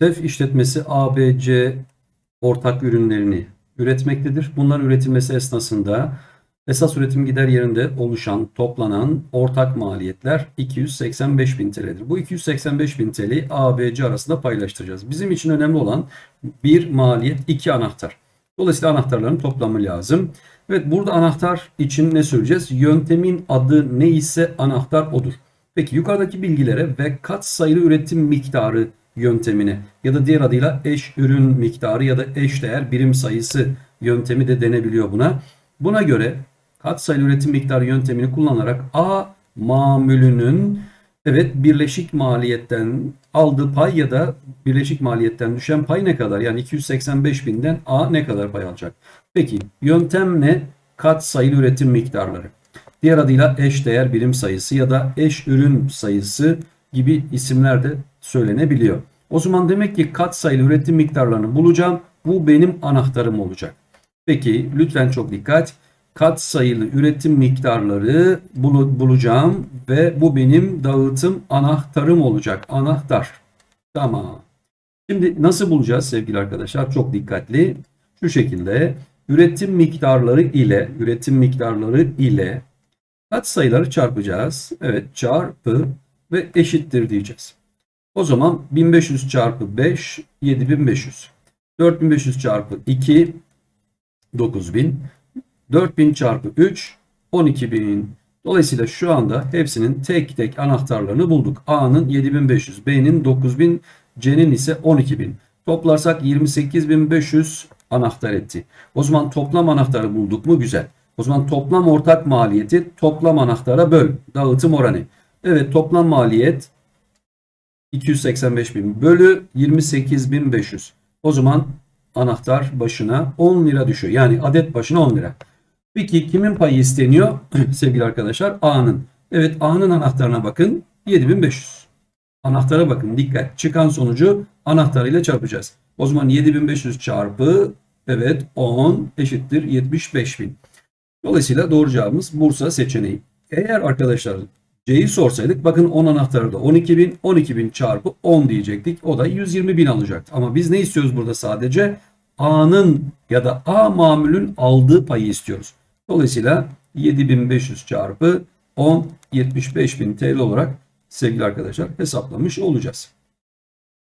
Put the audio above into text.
TEF işletmesi ABC ortak ürünlerini üretmektedir. Bunların üretilmesi esnasında esas üretim gider yerinde oluşan, toplanan ortak maliyetler 285 bin TL'dir. Bu 285 bin TL'yi ABC arasında paylaştıracağız. Bizim için önemli olan bir maliyet, iki anahtar. Dolayısıyla anahtarların toplamı lazım. Evet burada anahtar için ne söyleyeceğiz? Yöntemin adı ne ise anahtar odur. Peki yukarıdaki bilgilere ve kat sayılı üretim miktarı yöntemine ya da diğer adıyla eş ürün miktarı ya da eş değer birim sayısı yöntemi de denebiliyor buna. Buna göre katsayılı üretim miktarı yöntemini kullanarak A mamülünün evet birleşik maliyetten aldığı pay ya da birleşik maliyetten düşen pay ne kadar? Yani 285 binden A ne kadar pay alacak? Peki yöntem ne? Katsayılı üretim miktarları. Diğer adıyla eş değer birim sayısı ya da eş ürün sayısı gibi isimler de söylenebiliyor. O zaman demek ki katsayılı üretim miktarlarını bulacağım. Bu benim anahtarım olacak. Peki lütfen çok dikkat. Katsayılı üretim miktarları bulu- bulacağım ve bu benim dağıtım anahtarım olacak. Anahtar. Tamam. Şimdi nasıl bulacağız sevgili arkadaşlar? Çok dikkatli. Şu şekilde üretim miktarları ile üretim miktarları ile katsayıları çarpacağız. Evet çarpı ve eşittir diyeceğiz. O zaman 1500 çarpı 5 7500. 4500 çarpı 2 9000. 4000 çarpı 3 12000. Dolayısıyla şu anda hepsinin tek tek anahtarlarını bulduk. A'nın 7500, B'nin 9000, C'nin ise 12000. Toplarsak 28500 anahtar etti. O zaman toplam anahtarı bulduk mu? Güzel. O zaman toplam ortak maliyeti toplam anahtara böl. Dağıtım oranı. Evet toplam maliyet 285.000 bölü 28.500. O zaman anahtar başına 10 lira düşüyor. Yani adet başına 10 lira. Peki kimin payı isteniyor? Sevgili arkadaşlar A'nın. Evet A'nın anahtarına bakın 7500. Anahtara bakın dikkat. Çıkan sonucu anahtarıyla çarpacağız. O zaman 7500 çarpı evet 10 eşittir 75.000. Dolayısıyla doğru cevabımız Bursa seçeneği. Eğer arkadaşlar C'yi sorsaydık bakın 10 anahtarı da 12.000 12.000 çarpı 10 diyecektik. O da 120.000 alacaktı. Ama biz ne istiyoruz burada sadece? A'nın ya da A mamülün aldığı payı istiyoruz. Dolayısıyla 7500 çarpı 10 75.000 TL olarak sevgili arkadaşlar hesaplamış olacağız.